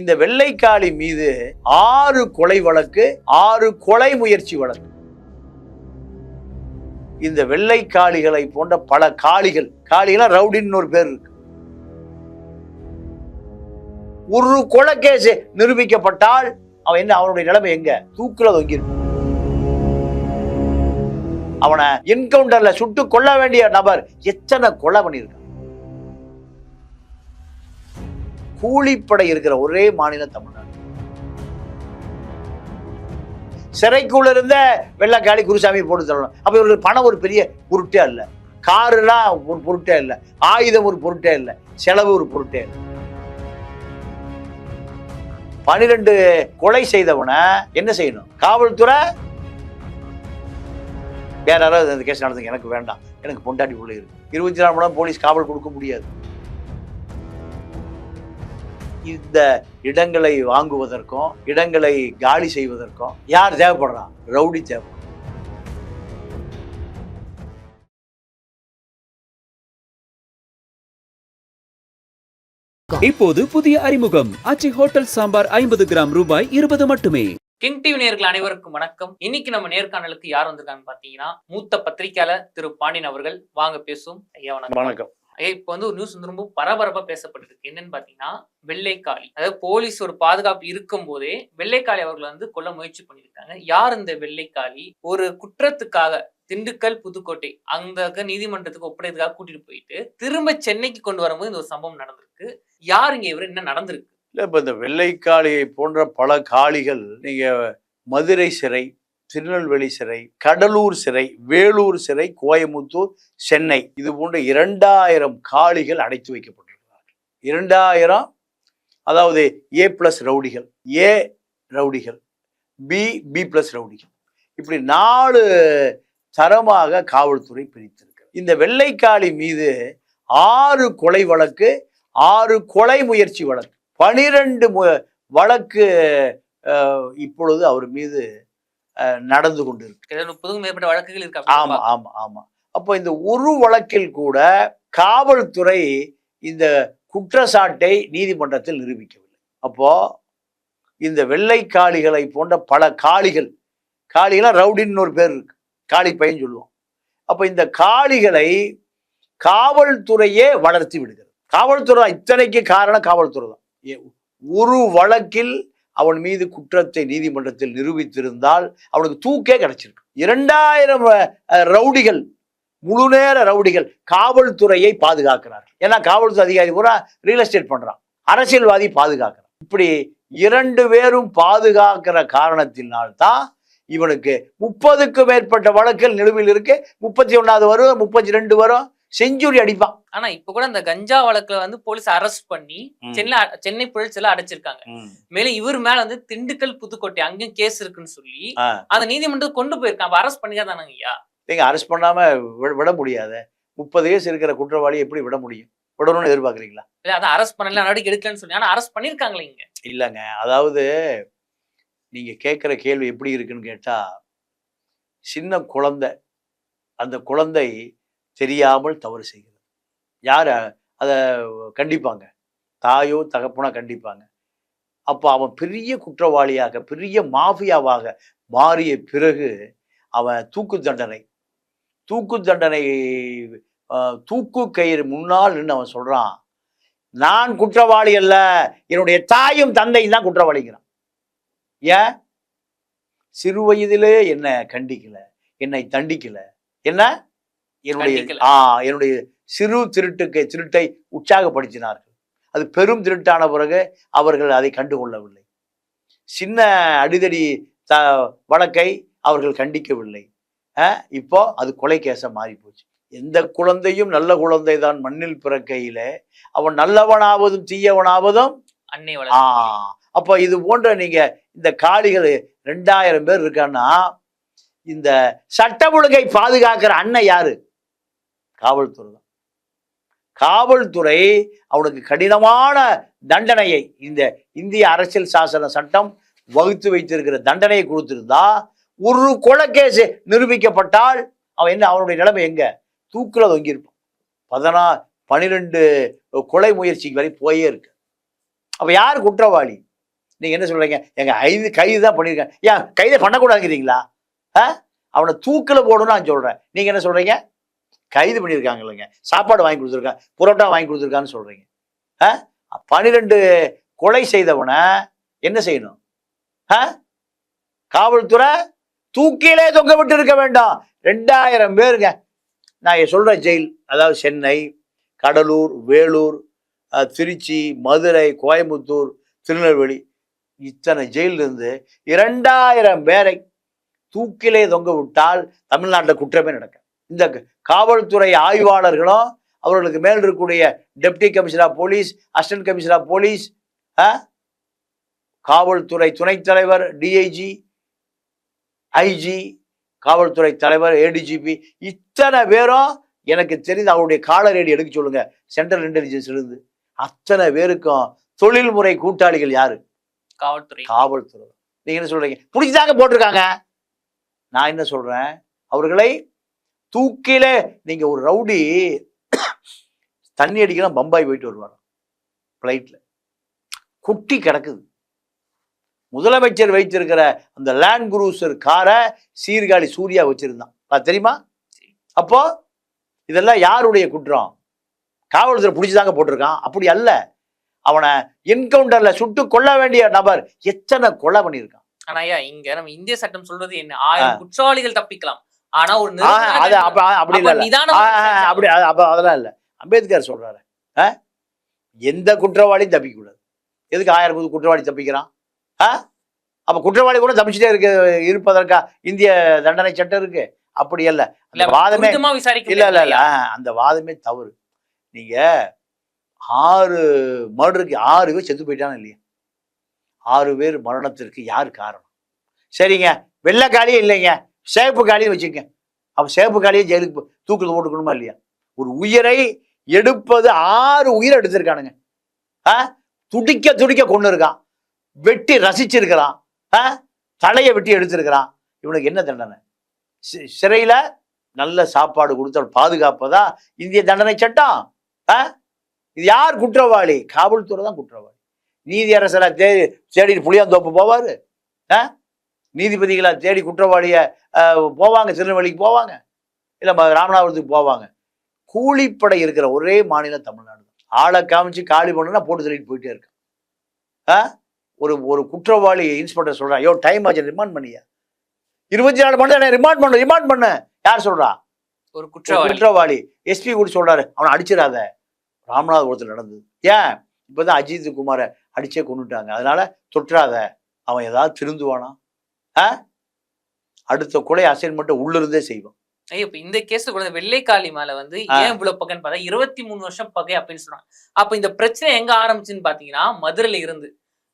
இந்த வெள்ளைக்காளி மீது ஆறு கொலை வழக்கு ஆறு கொலை முயற்சி வழக்கு. இந்த வெள்ளைக்காளிகளை போன்ற பல காளிகள் காளிகள் ரவுடின்னு ஒரு பேர் இருக்கு. ஒரு கொலை கேஸ் நிரூபிக்கப்பட்டால் அவன் என்ன அவனுடைய நிலைமை எங்க? தூக்கில தொங்கியிருக்கும் அவனை என்கவுண்டர்ல சுட்டு கொல்ல வேண்டிய நபர் எத்தனை கொலை பண்ணியிருக்கான்? கூலிப்படை இருக்கிற ஒரே மாநிலம் தமிழ்நாடு. சிறைக்குள்ள இருந்த வெள்ளக்காளி குருசாமி போட்டு தரணும். அப்ப இவர்கள் பணம் ஒரு பெரிய பொருட்டே இல்ல காருலாம் ஒரு பொருட்டே இல்லை ஆயுதம் ஒரு பொருட்டே இல்லை செலவு ஒரு பொருட்டே இல்லை பனிரெண்டு கொலை செய்தவனை என்ன செய்யணும்? காவல்துறை? வேற யாராவது அந்த கேஸ் நடந்தது எனக்கு வேண்டாம். எனக்கு பொண்டாட்டி உள்ள இருக்கு. இருபத்தி நாலு மணி நேரம் போலீஸ் காவல் கொடுக்க முடியாது. இந்த இடங்களை வாங்குவதற்கும் இடங்களை காலி செய்வதற்கும் யார் தேவைப்படுறான் ரவுடி தேவைப்படுறான் இப்போது புதிய அறிமுகம். ஆச்சி ஹோட்டல் சாம்பார் ஐம்பது கிராம் ரூபாய் இருபது மட்டுமே. கிங் டிவி நேயர்கள் அனைவருக்கும் வணக்கம். இன்னைக்கு நம்ம நேர்காணலுக்கு யார் வந்திருக்காங்க பாத்தீங்கன்னா மூத்த பத்திரிகையாளர் திரு பாண்டியன் அவர்கள். வாங்க பேசும் ஐயா வணக்கம். வணக்கம். இப்போ வந்து ஒரு நியூஸ் வந்து ரொம்ப பரபரப்பா பேசப்பட்டிருக்கு. என்னன்னு பாத்தீங்கன்னா வெள்ளைக்காளி. அதாவது போலீஸ் ஒரு பாதுகாப்பு இருக்கும் போதே வெள்ளைக்காளி அவர்களை வந்து கொல்ல முயற்சி பண்ணியிருக்காங்க. யார் இந்த வெள்ளைக்காளி? ஒரு குற்றத்துக்காக திண்டுக்கல் புதுக்கோட்டை அந்த நீதிமன்றத்துக்கு ஒப்படைத்துக்காக கூட்டிட்டு போயிட்டு திரும்ப சென்னைக்கு கொண்டு வரும்போது இந்த ஒரு சம்பவம் நடந்திருக்கு. யார் இங்க இவர்? என்ன நடந்திருக்கு? இல்லை இப்போ இந்த வெள்ளைக்காளியை போன்ற பல காளிகள் நீங்க மதுரை சிறை திருநெல்வேலி சிறை கடலூர் சிறை வேலூர் சிறை கோயமுத்தூர் சென்னை. இது போன்ற இரண்டாயிரம் காளிகள் அடைத்து வைக்கப்பட்டிருக்கிறார்கள். இரண்டாயிரம் அதாவது ஏ பிளஸ் ரவுடிகள் ஏ ரவுடிகள் பி பி பிளஸ் ரவுடிகள். இப்படி நாலு தரமாக காவல்துறை பிரித்திருக்கு இந்த வெள்ளைக்காளி மீது ஆறு கொலை வழக்கு ஆறு கொலை முயற்சி வழக்கு. பனிரெண்டு வழக்கு இப்பொழுது அவர் மீது நடந்து கொண்டிருக்கு. கிட்டத்தட்ட முப்பதுக்கும் மேற்பட்ட வழக்குகள் இருக்கு ஆமா ஆமா ஆமா. அப்போ இந்த ஒரு வழக்கில் கூட காவல்துறை இந்த குற்றச்சாட்டை நீதிமன்றத்தில் நிரூபிக்கவில்லை. அப்போ இந்த வெள்ளை காளிகளை போன்ற பல காளிகள் காளிகளா ரவுடின்னு ஒரு பேர் இருக்கு. காளி பையன் சொல்லுவோம் அப்போ இந்த காளிகளை காவல்துறையே வளர்த்தி விடுகிறது. காவல்துறை தான். இத்தனைக்கு காரணம் காவல்துறை தான். ஒரு வழக்கில் அவன் மீது குற்றத்தை நீதிமன்றத்தில் நிரூபித்திருந்தால் அவனுக்கு தூக்கே கிடைச்சிருக்கு. இரண்டாயிரம் ரவுடிகள் முழு நேர ரவுடிகள் காவல்துறையை பாதுகாக்கிறார்கள். ஏன்னா காவல்துறை அதிகாரி பூரா ரியல் எஸ்டேட் பண்றான். அரசியல்வாதி பாதுகாக்கிறான். இப்படி இரண்டு பேரும் பாதுகாக்கிற காரணத்தினால்தான் இவனுக்கு முப்பதுக்கும் மேற்பட்ட வழக்கில் நிலுவையில் இருக்கு. முப்பத்தி ஒன்னாவது வரும் முப்பத்தி ரெண்டு வரும். செஞ்சுரி அடிப்பான் ஆனா இப்ப கூட அந்த கஞ்சா வழக்குல வந்து போலீஸ் அரெஸ்ட் பண்ணி சென்னை சென்னை புழல் அடைச்சிருக்காங்க. மேலும் இவர் மேல வந்து திண்டுக்கல் புதுக்கோட்டை அங்கேயும் கேஸ் இருக்குன்னு சொல்லி. அந்த நீதிமன்றத்துக்கு கொண்டு போயிருக்காங்க. அரெஸ்ட் பண்ணிக்காதானங்க ஐயா? நீங்க அரெஸ்ட் பண்ணாம வி- விட முடியாத? முப்பது வயசு இருக்கிற குற்றவாளி எப்படி விட முடியும்? விடணும்னு எதிர்பார்க்குறீங்களா? இல்ல அதான் அரெஸ்ட் பண்ணல நடவடிக்கை எடுக்கலன்னு சொல்லி. ஆனா அரெஸ்ட் பண்ணிருக்காங்களே இங்க. இல்லைங்க அதாவது நீங்க கேட்குற கேள்வி எப்படி இருக்குன்னு கேட்டா சின்ன குழந்தை அந்த குழந்தை தெரியாமல் தவறு செய்கிறது. யார்? அதை கண்டிப்பாங்க. தாயோ தகப்பனோ கண்டிப்பாங்க. அப்போ அவன் பெரிய குற்றவாளியாக பெரிய மாஃபியாவாக மாறிய பிறகு அவன் தூக்கு தண்டனை. தூக்கு தண்டனை தூக்கு கயிறு முன்னால் நின்று அவன் சொல்கிறான் நான் குற்றவாளி அல்ல என்னுடைய தாயும் தந்தையும் தான் குற்றவாளிங்கிறான். ஏன்? சிறு வயதிலே என்னை கண்டிக்கல என்னை தண்டிக்கல. என்ன? என்னுடைய. ஆ என்னுடைய சிறு திருட்டுக்கு திருட்டை உற்சாகப்படுத்தினார்கள். அது பெரும் திருட்டான பிறகு அவர்கள் அதை கண்டுகொள்ளவில்லை. சின்ன அடிதடி த வழக்கை அவர்கள் கண்டிக்கவில்லை. இப்போ அது கொலை கேச மாறி போச்சு எந்த குழந்தையும் நல்ல குழந்தை தான் மண்ணில் பிறக்கையிலே. அவன் நல்லவனாவதும் தீயவனாவதும் அன்னை ஆ அப்போ இது போன்ற நீங்க இந்த காளிகள் ரெண்டாயிரம் பேர் இருக்கான்னா இந்த சட்ட ஒழுங்கை பாதுகாக்கிற அண்ணன் யாரு? காவல்துறை. தான் காவல்துறை அவனுக்கு கடினமான தண்டனையை இந்த இந்திய அரசியல் சாசன சட்டம் வகுத்து வைத்திருக்கிற தண்டனையை கொடுத்திருந்தா ஒரு கொலைக்கேஸ் நிரூபிக்கப்பட்டால் அவன் என்ன அவனுடைய நிலைமை எங்க? தூக்கில் தொங்கியிருப்பான் பதினா பனிரெண்டு கொலை முயற்சி வரை போயே இருக்கு. அப்போ யார் குற்றவாளி? நீங்கள் என்ன சொல்கிறீங்க எங்கள் ஐந்து கைது தான் பண்ணியிருக்கேன் ஏன் கைதை பண்ணக்கூடாதுங்கிறீங்களா? ஆ? அவனை தூக்கில் போடணும்னு நான் சொல்கிறேன் நீங்கள் என்ன சொல்கிறீங்க கைது பண்ணியிருக்காங்க இல்லைங்க. சாப்பாடு வாங்கி கொடுத்துருக்காங்க புரோட்டா வாங்கி கொடுத்துருக்கான்னு சொல்கிறீங்க ஆ? பன்னிரெண்டு கொலை செய்தவனை என்ன செய்யணும்? ஆ? காவல்துறை தூக்கிலே தொங்க விட்டு இருக்க வேண்டாம். ரெண்டாயிரம் பேருங்க. நான் சொல்கிற ஜெயில் அதாவது சென்னை கடலூர் வேலூர் திருச்சி மதுரை கோயம்புத்தூர் திருநெல்வேலி இத்தனை ஜெயிலிருந்து இருந்து இரண்டாயிரம் பேரை தூக்கிலே தொங்க விட்டால் தமிழ்நாட்டில் குற்றமே நடக்கும் இந்த காவல்துறை ஆய்வாளர்களும் அவர்களுக்கு மேல் இருக்கக்கூடிய deputy commissioner police assistant commissioner police காவல்துறை துணைத் தலைவர் டிஐஜி ஐஜி காவல்துறை தலைவர் ஏடிஜிபி இத்தனை பேரும் எனக்கு தெரிந்து அவருடைய காலர் ஐடி எடுக்க சொல்லுங்க. சென்ட்ரல் இன்டெலிஜென்ஸ் இருந்து. அத்தனை பேருக்கும் தொழில்முறை கூட்டாளிகள் யாரு? காவல்துறை. காவல்துறை. நீங்க என்ன சொல்றீங்க? பிடிச்சிதாங்க போட்டிருக்காங்க. நான் என்ன சொல்றேன்? அவர்களை தூக்கில நீங்க ஒரு ரவுடி தண்ணி அடிக்கலாம் பம்பாய் போயிட்டு வருவார் ஃப்ளைட்ல குட்டி கிடக்குது. முதலமைச்சர் வைத்திருக்கிற அந்த லேண்ட் குரூசர் காரை சீர்காழி சூர்யா வச்சிருந்தான். அது தெரியுமா? அப்போ இதெல்லாம் யாருடைய குற்றம்? காவல்துறை பிடிச்சிதாங்க போட்டிருக்கான். அப்படி அல்ல. அவனை என்கவுண்டர்ல சுட்டு கொல்ல வேண்டிய நபர் எத்தனை கொலை பண்ணியிருக்கான்? ஆனா ஐயா இங்க நம்ம இந்திய சட்டம் சொல்றது என்ன? ஆயிரம் குற்றவாளிகள் தப்பிக்கலாம். ஆனா ஒரு அது அப்ப அப்படி அப்ப இல்ல அப்படி அது- அப்ப அதெல்லாம் இல்ல. அம்பேத்கர் சொல்றாரு? எந்த குற்றவாளியும் தப்பிக்க கூடாது எதுக்கு ஆயிரம் கு- குற்றவாளி தப்பிக்கிறான்? அப்ப குற்றவாளி கூட தப்பிச்சுட்டே இருக்கு இருப்பதற்கா இந்திய தண்டனை சட்டம் இருக்கு? அப்படி அல்ல. அந்த வாதமே இல்ல இல்ல இல்ல. அந்த வாதமே தவறு. நீங்க ஆறு மர்டருக்கு ஆறு பேர் செத்து போயிட்டானு இல்லையா? ஆறு பேர் மரணத்திற்கு யார் காரணம்? சரிங்க. வெள்ளைக்காளியே இல்லைங்க. சேப்பு காளியும் வச்சுக்கங்க அப்போ சேப்பு காளியை ஜெயிலுக்கு தூக்கில் போட்டுக்கணுமா இல்லையா? ஒரு உயிரை எடுப்பது ஆறு உயிரை எடுத்திருக்கானுங்க. ஆ? துடிக்க துடிக்க கொண்டு இருக்கான். வெட்டி ரசிச்சிருக்கிறான். ஆ? தலையை வெட்டி எடுத்திருக்கிறான். இவனுக்கு என்ன தண்டனை? சி- சிறையில நல்ல சாப்பாடு கொடுத்து பாதுகாப்பதா? இந்திய தண்டனை சட்டம். ஆ? இது யார் குற்றவாளி? காவல்துறை தான் குற்றவாளி. நீதி அரசரை தேடி தேடி புளியாந்தோப்பு போவாரு. ஆ? நீதிபதிகளை தேடி குற்றவாளிய போவாங்க திருநெல்வேலிக்கு போவாங்க. இல்லை ராமநாதபுரத்துக்கு போவாங்க. கூலிப்படை இருக்கிற ஒரே மாநிலம் தமிழ்நாடு தான். ஆளை காமிச்சு காலி பண்ணுனா போட்டு தள்ளிட்டு போயிட்டே இருக்கான் ஆ? ஒரு ஒரு குற்றவாளி இன்ஸ்பெக்டர் சொல்றான் ஐயோ டைம் ஆச்சு ரிமாண்ட் பண்ணியா? இருபத்தி நாலு மணி நேரம் ரிமாண்ட் பண்ணு ரிமாண்ட் பண்ணு. யார் சொல்றா? ஒரு குற்றவாளி. குற்றவாளி. எஸ்பி கூட சொல்றாரு அவனை அடிச்சிடாத. ராமநாதபுரத்தில் நடந்தது. ஏன்? இப்பதான் அஜித் குமாரை அடிச்சே கொண்டுட்டாங்க அதனால தொற்றாத. அவன் ஏதாவது திருந்துவானா? அடுத்த கொலை அசைன்மெண்ட்டை உள்ளிருந்தே செய்வான் ஐயோ இப்ப இந்த கேஸ் கூட வெள்ளைக்காளி மேல வந்து. ஏன் இவ்வளவு பகைன்னு பார்த்தா இருபத்தி மூணு வருஷம் பகை அப்படின்னு சொல்றாங்க அப்ப இந்த பிரச்சனை எங்க ஆரம்பிச்சுன்னு பாத்தீங்கன்னா மதுரையில இருந்து.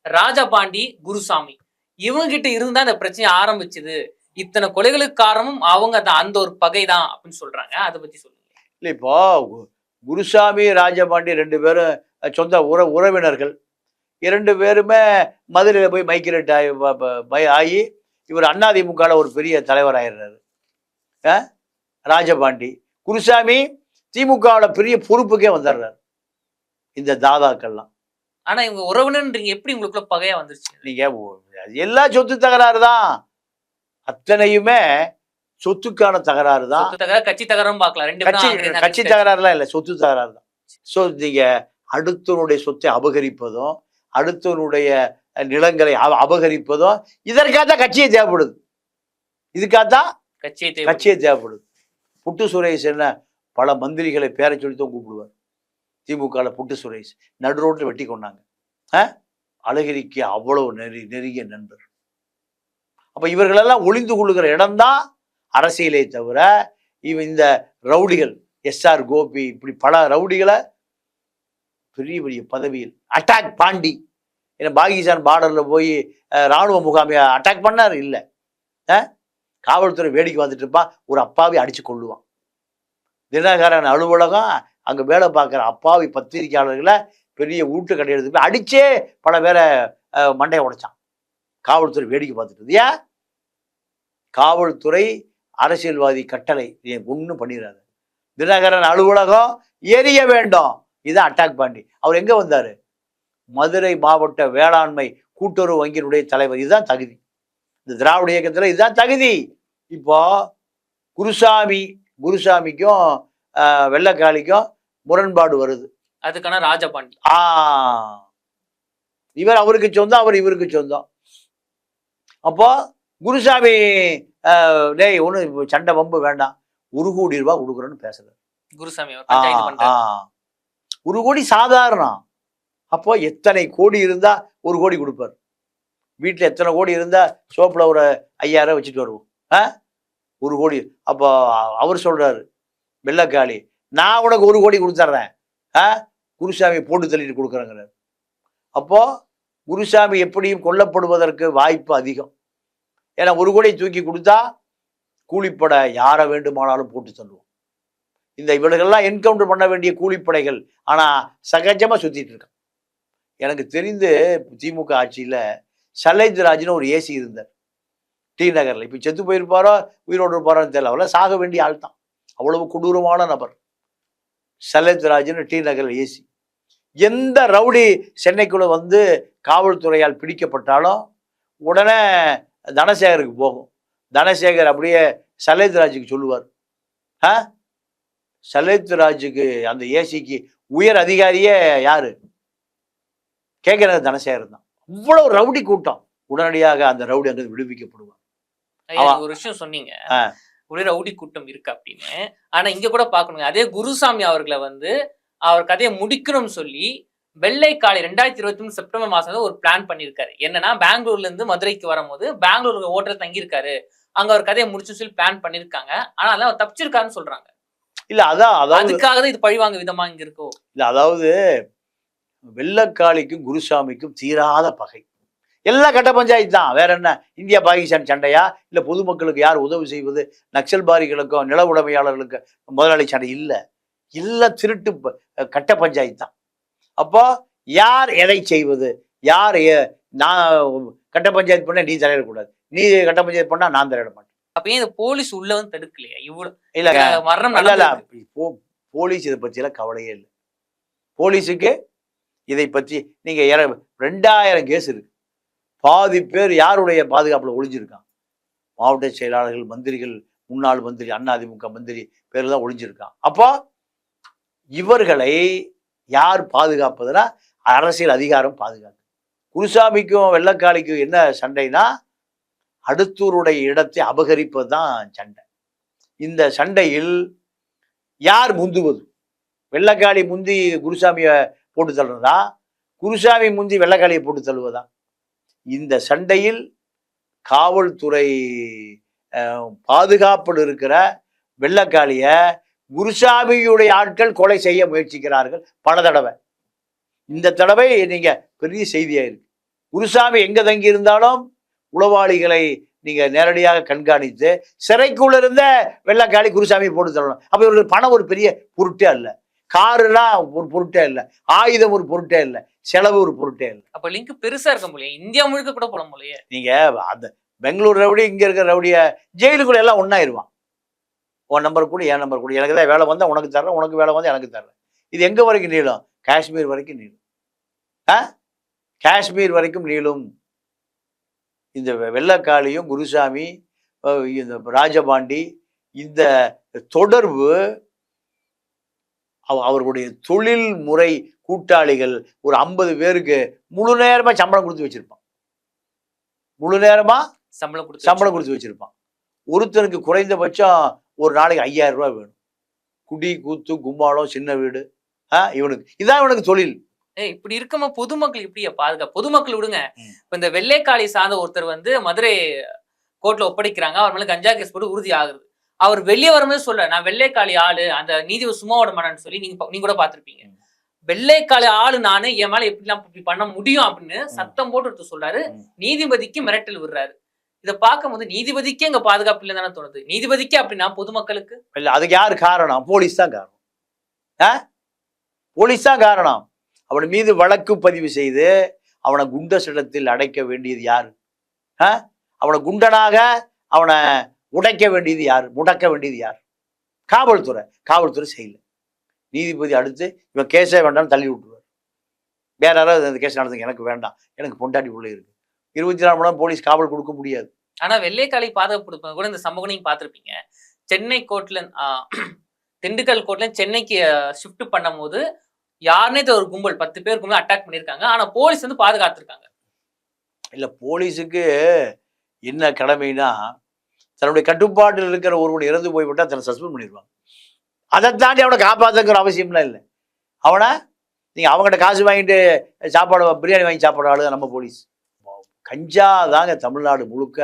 ராஜபாண்டி குருசாமி. இவங்க கிட்ட இருந்தா இந்த பிரச்சனை ஆரம்பிச்சது. இத்தனை கொலைகளுக்கு காரணமும் அவங்க தான். அந்த ஒரு பகை தான் அப்படின்னு சொல்றாங்க. அதை பத்தி சொல்லுங்க. இல்லை இப்போ குருசாமி ராஜபாண்டி ரெண்டு பேரும் சொந்த உற உறவினர்கள். இரண்டு பேருமே மதுரையில் போய் மைக்ரேட் ஆகி ஆகி இவர் அதிமுகல ஒரு பெரிய தலைவர் ஆயிடுறாரு? ராஜபாண்டி. குருசாமி திமுகவில் பெரிய பொறுப்புக்கே வந்துடுறாரு. இந்த தாதாக்கள்லாம். ஆனா இவங்க உறவினர்ன்றீங்க எப்படி உங்களுக்குள்ள பகையா வந்துருச்சு? நீங்க எல்லா சொத்து தகராறு தான். அத்தனையுமே சொத்துக்கான தகராறு தான். தகராறு கட்சி தகராறும் பார்க்கலாம். ரெண்டு கட்சி கட்சி தகராறுலாம் இல்லை சொத்து தகராறு தான். ஸோ நீங்க அடுத்தவனுடைய சொத்தை அபகரிப்பதும் அடுத்தவனுடைய நிலங்களை அப- அபகரிப்பதும் இதற்காக தான் கட்சியே தேவைப்படுது. இதுக்காக தான் கட்சியை கட்சியே தேவைப்படுது. புட்டு சுரேஷ் என்ன பல மந்திரிகளை பேரை சொல்லி தான் கூப்பிடுவார். திமுகவில் புட்டு சுரேஷ் நடு ரோட்டில் வெட்டி கொண்டாங்க. ஆ? அழகிரிக்கு அவ்வளவு நெறி நெருங்கிய நண்பர் அப்ப இவர்களெல்லாம் ஒளிந்து கொள்ளுகிற இடம்தான் அரசியலே தவிர இவ இந்த ரவுடிகள் எஸ்ஆர் கோபி இப்படி பல ரவுடிகளை பெரிய பெரிய பதவியில் அட்டாக் பாண்டி ஏன்னா பாகிஸ்தான் பார்டரில் போய் இராணுவ ராணுவ அட்டாக் பண்ணார்? இல்லை. காவல்துறை வேடிக்கை வந்துட்டு இருப்பான் ஒரு அப்பாவி அடித்து கொள்ளுவான் தினகரன் அலுவலகம் அங்கே வேலை பார்க்குற அப்பாவி பத்திரிகையாளர்களை பெரிய ஊட்டு கடை எடுத்து போய் பல பேரை மண்டையை உடைச்சான். காவல்துறை வேடிக்கை பார்த்துட்டு ஏன் காவல்துறை அரசியல்வாதி கட்டளை ஒன்றும் பண்ணிடுறாரு தினகரன் அலுவலகம் எரிய வேண்டும். இதான் அட்டாக் பாண்டி அவர் எங்கே வந்தார்? மதுரை மாவட்ட வேளாண்மை கூட்டுறவு வங்கியினுடைய தலைவர். இதுதான் தகுதி. இந்த திராவிட இயக்கத்தில் இதுதான் தகுதி. இப்போ குருசாமி குருசாமிக்கும் வெள்ளைக்காளிக்கும் முரண்பாடு வருது. அதுக்கான ராஜபாண்டி. ஆ. இவர் அவருக்கு சொந்தம் அவர் இவருக்கு சொந்தம். அப்போ குருசாமி டேய் ஒன்று சண்டை வம்பு வேண்டாம். ஒரு கோடி ரூபாய் கொடுக்குறேன்னு பேசுறாரு. குருசாமி ஒரு கோடி சாதாரணம். அப்போ எத்தனை கோடி இருந்தா ஒரு கோடி கொடுப்பார். வீட்டில் எத்தனை கோடி இருந்தா சோப்பில் ஒரு ஐயாயிரம் வச்சுட்டு வருவோம். ஆ? ஒரு கோடி. அப்போ அவர் சொல்றாரு வெள்ளக்காளி நான் உனக்கு ஒரு கோடி கொடுத்துட்றேன் ஆ? குருசாமி போட்டு தள்ளிட்டு கொடுக்குறேங்கிறார். அப்போ குருசாமி எப்படியும் கொல்லப்படுவதற்கு வாய்ப்பு அதிகம். ஏன்னா ஒரு கோடி தூக்கி கொடுத்தா கூலிப்பட யாரை வேண்டுமானாலும் போட்டு தள்ளுவோம். இந்த இவர்கள்லாம் என்கவுண்டர் பண்ண வேண்டிய கூலிப்படைகள். ஆனால் சகஜமாக சுற்றிட்டு இருக்கான் எனக்கு தெரிந்து திமுக ஆட்சியில் சலைத்ராஜ்னு ஒரு ஏசி இருந்தார். டி நகரில். இப்போ செத்து போயிருப்பாரோ உயிரோடு இருப்பாரோன்னு தெரியல. அவரெல்லாம் சாக வேண்டிய ஆள் தான். அவ்வளவு கொடூரமான நபர். சலைத்ராஜ்னு டி நகரில் ஏசி. எந்த ரவுடி சென்னைக்குள்ளே வந்து காவல்துறையால் பிடிக்கப்பட்டாலும் உடனே தனசேகருக்கு போகும். தனசேகர் அப்படியே சலைத்ராஜுக்கு சொல்லுவார். ஆ? சலைத்ராஜுக்கு அந்த ஏசிக்கு உயர் அதிகாரியே யாரு? கேட்கறது தனசேகர் தான் இவ்வளவு ரவுடி கூட்டம். உடனடியாக அந்த ரவுடி அங்கிருந்து நீங்க ஒரு விஷயம் சொன்னீங்க. ஒரே ரவுடி கூட்டம் இருக்கு அப்படின்னு. ஆனா இங்க கூட பாக்கணுங்க அதே குருசாமி அவர்களை வந்து அவர் கதையை முடிக்கணும்னு சொல்லி வெள்ளை காலை ரெண்டாயிரத்தி இருபத்தி மூணு செப்டம்பர் மாசம் ஒரு பிளான் பண்ணியிருக்காரு. என்னன்னா பெங்களூர்ல இருந்து மதுரைக்கு வரும்போது பெங்களூர் ஹோட்டல் தங்கியிருக்காரு. அங்க அவர் கதையை முடிச்சுன்னு சொல்லி பிளான் பண்ணிருக்காங்க ஆனா அதான் அவர் தப்பிச்சிருக்காருன்னு சொல்றாங்க. இல்ல அதான் அதாவது அதுக்காக தான் இது பழிவாங்க விதமா இங்க இருக்கோ. இல்ல அதாவது வெள்ளக்காளிக்கும் குருசாமிக்கும் தீராத பகை. எல்லாம் கட்ட பஞ்சாயத்து தான். வேற என்ன? இந்தியா பாகிஸ்தான் சண்டையா? இல்ல பொதுமக்களுக்கு யார் உதவி செய்வது? நக்சல்பாரிகளுக்கும் நில உடைமையாளர்களுக்கு முதலாளி சண்டை இல்ல. எல்லாம் திருட்டு கட்ட பஞ்சாயத்து தான். அப்போ யார் எதை செய்வது? யார் நான் கட்ட பஞ்சாயத்து பண்ண நீ தலையிடக்கூடாது. நீ கட்ட பஞ்சாயத்து பண்ணா நான் தலையிட மாட்டேன். அப்ப ஏன் இந்த போலீஸ் உள்ள வந்து தடுக்கலையா? இவ்வளவு மரணம் இல்ல இல்ல. நடந்தது. போ போலீஸ் இதை பற்றியெல்லாம் கவலையே இல்லை. போலீஸுக்கு இதை பற்றி நீங்க ரெண்டாயிரம் கேஸ் இருக்கு. பாதி பேர் யாருடைய பாதுகாப்புல ஒழிஞ்சிருக்கான் மாவட்ட செயலாளர்கள் மந்திரிகள் முன்னாள் மந்திரி அண்ணா அதிமுக மந்திரி பேர் தான் ஒளிஞ்சிருக்கான். அப்போ இவர்களை யார் பாதுகாப்பதுன்னா அரசியல் அதிகாரம் பாதுகாக்கு குருசாமிக்கும் வெள்ளக்காளிக்கும் என்ன சண்டைனா அடுத்தூருடைய இடத்தை அபகரிப்பது தான் சண்டை. இந்த சண்டையில் யார் முந்துவது? வெள்ளக்காளி முந்தி குருசாமியை போட்டு தள்ளுறதா? குருசாமி முந்தி வெள்ளக்காளியை போட்டு தள்ளுவதா? இந்த சண்டையில் காவல்துறை பாதுகாப்பில் இருக்கிற வெள்ளக்காளிய குருசாமியுடைய ஆட்கள் கொலை செய்ய முயற்சிக்கிறார்கள் பல தடவை. இந்த தடவை நீங்க பெரிய செய்தியா இருக்கு. குருசாமி எங்க தங்கி இருந்தாலும் உளவாளிகளை நீங்க நேரடியாக கண்காணித்து சிறைக்குள்ள இருந்த வெள்ளக்காளி குருசாமி போட்டு தள்ளணும். அப்ப இவர்கள் பணம் ஒரு பெரிய பொருட்டே அல்ல. காருலாம் ஒரு பொருட்டே இல்லை ஆயுதம் ஒரு பொருட்டே இல்லை செலவு ஒரு பொருட்டே இல்லை. அப்ப லிங்க் பெருசா இருக்க முடியும். இந்தியா முழுக்க கூட போட முடியும் நீங்க அந்த பெங்களூர் ரவுடி இங்க இருக்கிற ரவுடிய ஜெயிலுக்குள்ள எல்லாம் ஒன்னாயிருவான் உன் நம்பர் கூட என் நம்பர் கூட. எனக்கு தான் வேலை வந்தா உனக்கு தர்றேன் உனக்கு வேலை வந்தா எனக்கு தர்றேன். இது எங்க வரைக்கும் நீளும்? காஷ்மீர் வரைக்கும் நீளும். ஆ? காஷ்மீர் வரைக்கும் நீளும். இந்த வெள்ளக்காளியும் குருசாமி இந்த ராஜபாண்டி இந்த தொடர்பு அவர்களுடைய தொழில் முறை கூட்டாளிகள் ஒரு ஐம்பது பேருக்கு முழு நேரமா சம்பளம் கொடுத்து வச்சிருப்பான். முழு நேரமா சம்பளம் கொடுத்து சம்பளம் கொடுத்து வச்சிருப்பான். ஒருத்தனுக்கு குறைந்தபட்சம் ஒரு நாளைக்கு ஐயாயிரம் ரூபாய் வேணும். குடி கூத்து கும்மாளம் சின்ன வீடு ஆ இவனுக்கு இதான் இவனுக்கு தொழில். இப்படி இருக்கமா பொதுமக்கள் இப்படியா பாதுகாப்பு பொதுமக்கள் விடுங்க. இப்ப இந்த வெள்ளைக்காளி சார்ந்த ஒருத்தர் வந்து மதுரை கோர்ட்ல ஒப்படைக்கிறாங்க. அவர் மேல கஞ்சா கேஸ் போட்டு உறுதி ஆகுது அவர் வெளியே வரும்போது சொல்ல நான் வெள்ளைக்காளி ஆளு அந்த நீதி சும்மா விட மாட்டேன்னு சொல்லி நீங்க நீங்க கூட பாத்திருப்பீங்க. வெள்ளைக்காளி ஆளு நானு என் மேல எப்படிலாம் இப்படி பண்ண முடியும் அப்படின்னு சத்தம் போட்டு எடுத்து சொல்றாரு. நீதிபதிக்கு மிரட்டல் விடுறாரு. இத பார்க்கும்போது நீதிபதிக்கே எங்க பாதுகாப்பு இல்லைன்னு தானே தோணுது. நீதிபதிக்கு அப்படின்னா பொதுமக்களுக்கு? இல்லை அதுக்கு யார் காரணம்? போலீஸ் தான் காரணம். போலீஸ் தான் காரணம். அவன் மீது வழக்கு பதிவு செய்து அவனை குண்ட சிடத்தில் அடைக்க வேண்டியது யாரு? அவனை குண்டனாக அவனை உடைக்க வேண்டியது யார்? முடக்க வேண்டியது யார்? காவல்துறை. காவல்துறை செய்யல. நீதிபதி அடுத்து இவன் கேஸே வேண்டாம்னு தள்ளி விட்டுருவார். வேற யாராவது அந்த கேஸ் நடந்துங்க எனக்கு வேண்டாம். எனக்கு பொண்டாட்டி பிள்ளை இருக்கு. இருபத்தி நாலு மணி நேரம் போலீஸ் காவல் கொடுக்க முடியாது. ஆனா வெள்ளைக்காளி பாதுகாப்பு கூட இந்த சம்பவம் நீங்க பார்த்திருப்பீங்க. சென்னை கோர்ட்ல திண்டுக்கல் கோர்ட்ல சென்னைக்கு ஷிஃப்ட் பண்ணும்போது யாருனே ஒரு கும்பல். பத்து பேர் கும்பல் அட்டாக் பண்ணிருக்காங்க ஆனா போலீஸ் வந்து பாதுகாத்திருக்காங்க. இல்ல போலீஸுக்கு என்ன கடமைனா தன்னுடைய கட்டுப்பாட்டில் இருக்கிற ஒருவன் இறந்து போய்விட்டா தன்னை சஸ்பெண்ட் பண்ணிடுவாங்க அதை தாண்டி அவனை காப்பாற்றுங்கிற அவசியம்லாம் இல்லை. அவனை நீங்கள் அவங்ககிட்ட காசு வாங்கிட்டு சாப்பாடு பிரியாணி வாங்கி சாப்பிட்ற ஆளு நம்ம போலீஸ். கஞ்சா தாங்க தமிழ்நாடு முழுக்க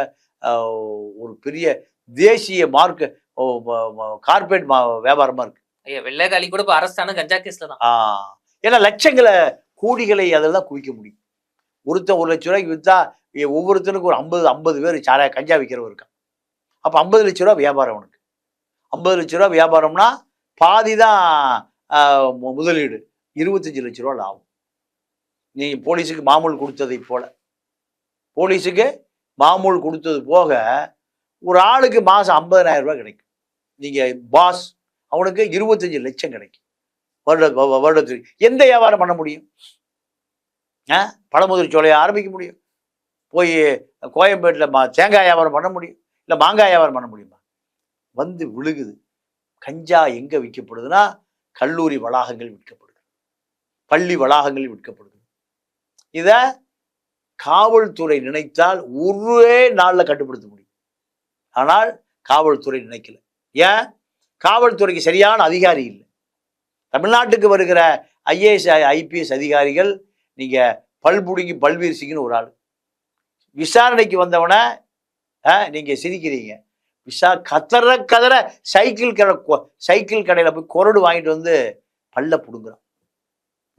ஒரு பெரிய தேசிய மார்க் கார்பரேட் வியாபாரமாக இருக்கு. ஐயா வெள்ளைக்காளி கூட இப்போ அரசான கஞ்சா கேஸ்ல தான். ஆ, ஏன்னா லட்சங்களை கோடிகளை அதில் தான் குவிக்க முடியும். ஒருத்தன் ஒரு லட்ச ரூபாய்க்கு விற்றா ஒவ்வொருத்தனுக்கும் ஒரு ஐம்பது ஐம்பது பேர் சாராய கஞ்சா விற்கிறவர் இருக்கான். அப்போ ஐம்பது லட்ச ரூபா வியாபாரம் அவனுக்கு ஐம்பது லட்ச ரூபா வியாபாரம்னா பாதி தான் முதலீடு. இருபத்தஞ்சி லட்ச ரூபா லாபம். நீ போலீஸுக்கு மாமூல் கொடுத்ததை போல. போலீஸுக்கு மாமூல் கொடுத்தது போக ஒரு ஆளுக்கு மாதம் ஐம்பதனாயிரம் ரூபா கிடைக்கும். நீங்கள் பாஸ் அவனுக்கு இருபத்தஞ்சு லட்சம் கிடைக்கும். வருட வருடத்துக்கு. எந்த வியாபாரம் பண்ண முடியும்? ஆ? பழமுதிர் சோலையை ஆரம்பிக்க முடியும். போய் கோயம்பேட்டில் மா தேங்காய் வியாபாரம் பண்ண முடியும். இல்லை மாங்காய் வியாபாரம் பண்ண முடியுமா? வந்து விழுகுது. கஞ்சா எங்கே விற்கப்படுதுன்னா கல்லூரி வளாகங்கள் விற்கப்படுது. பள்ளி வளாகங்கள் விற்கப்படுது. இதை காவல்துறை நினைத்தால் ஒரே நாளில் கட்டுப்படுத்த முடியும். ஆனால் காவல்துறை நினைக்கல. ஏன்? காவல்துறைக்கு சரியான அதிகாரி இல்லை. தமிழ்நாட்டுக்கு வருகிற ஐஏஎஸ் ஐபிஎஸ் அதிகாரிகள் நீங்கள் பல்புடுங்கி பல்வீர் சிங்னு ஒரு ஆள். விசாரணைக்கு வந்தவனை ஆ, நீங்க சிரிக்கிறீங்க. விசா கதற கதற சைக்கிள் கடை கொ- சைக்கிள் கடையில போய் கொரடு வாங்கிட்டு வந்து பல்ல புடுங்குறான்.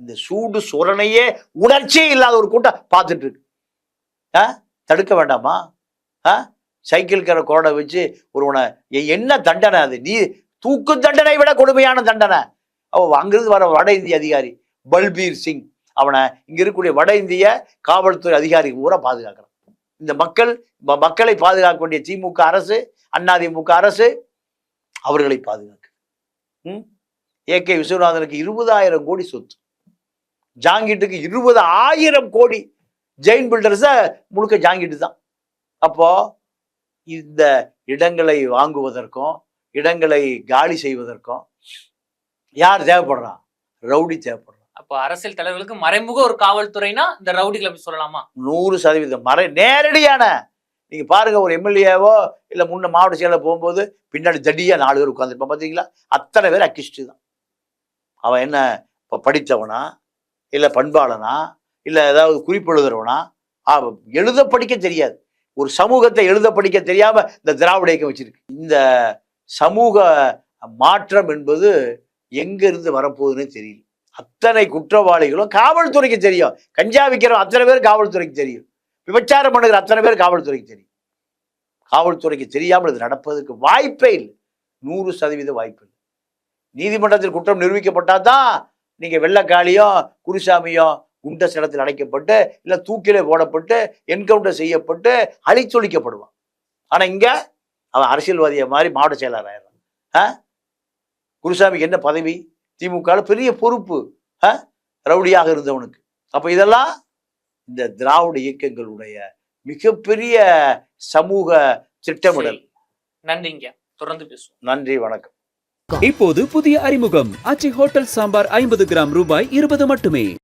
இந்த சூடு சுரணையே உணர்ச்சியே இல்லாத ஒரு கூட்டம் பார்த்துட்டு இருக்கு ஆ தடுக்க வேண்டாமா? ஆ சைக்கிள் கடை கொரடை வச்சு ஒருவனை என்ன தண்டனை அது? நீ தூக்கு தண்டனை விட கொடுமையான தண்டனை. அவன் அங்கிருந்து வர வட இந்திய அதிகாரி பல்பீர் சிங். அவனை இங்க இருக்கக்கூடிய வட இந்திய காவல்துறை அதிகாரி பூரா பாதுகாக்கிறான் இந்த மக்கள் மக்களை பாதுகாக்க வேண்டிய திமுக அரசு அதிமுக அரசு அவர்களை பாதுகாக்கு. ம்? ஏ கே விஸ்வநாதனுக்கு இருபதாயிரம் கோடி சொத்து. ஜாங்கிட்டுக்கு இருபது ஆயிரம் கோடி. ஜெயின் பில்டர்ஸ முழுக்க ஜாங்கிட்டு தான். அப்போ இந்த இடங்களை வாங்குவதற்கும் இடங்களை காலி செய்வதற்கும் யார் தேவைப்படுறா? ரவுடி தேவைப்படுறா. அப்போ அரசியல் தலைவர்களுக்கு மறைமுக ஒரு காவல்துறைனா இந்த ரவுடிகளை அப்படி சொல்லலாமா? நூறு சதவீதம். மறை நேரடியான நீங்க பாருங்க ஒரு எம்எல்ஏவோ இல்ல முன்ன மாவட்ட செயலர் போகும்போது பின்னாடி தடியா நாலு பேர் உட்காந்துருப்பான் பாத்தீங்களா? அத்தனை பேர் அக்கிஸ்ட் தான். அவன் என்ன இப்போ படித்தவனா? இல்ல பண்பாளனா? இல்ல ஏதாவது குறிப்பு எழுதுறவனா? எழுத படிக்க தெரியாது. ஒரு சமூகத்தை எழுத படிக்க தெரியாம இந்த திராவிட இயக்கம் வச்சிருக்கு. இந்த சமூக மாற்றம் என்பது எங்க இருந்து வரப்போகுதுன்னு தெரியல. அத்தனை குற்றவாளிகளும் காவல்துறைக்கு தெரியும். கஞ்சா விற்கிறோம் அத்தனை பேர் காவல்துறைக்கு தெரியும். விபச்சாரம் பண்ணுகிற அத்தனை பேர் காவல்துறைக்கு தெரியும். காவல்துறைக்கு தெரியாமல் இது நடப்பதற்கு வாய்ப்பே இல்லை. நூறு சதவீத வாய்ப்பு இல்லை. நீதிமன்றத்தில் குற்றம் நிரூபிக்கப்பட்டால் தான் நீங்கள் வெள்ளக்காளியும் குருசாமியும் குண்ட இடத்தில் அடைக்கப்பட்டு இல்லை தூக்கிலே போடப்பட்டு என்கவுண்டர் செய்யப்பட்டு அழிச்சொலிக்கப்படுவான் ஆனால் இங்கே அவன் அரசியல்வாதியை மாதிரி மாவட்ட செயலாளர் ஆயிடுறான். ஆ? குருசாமிக்கு என்ன பதவி? திமுக பெரிய பொறுப்பு? ரவுடியாக இருந்தவனுக்கு. அப்ப இதெல்லாம் இந்த திராவிட இயக்கங்களுடைய மிகப்பெரிய சமூக திட்டமிடல். நன்றிங்க. தொடர்ந்து பேசுவோம். நன்றி வணக்கம். இப்போது புதிய அறிமுகம். ஆச்சி ஹோட்டல் சாம்பார் ஐம்பது கிராம் ரூபாய் இருபது மட்டுமே.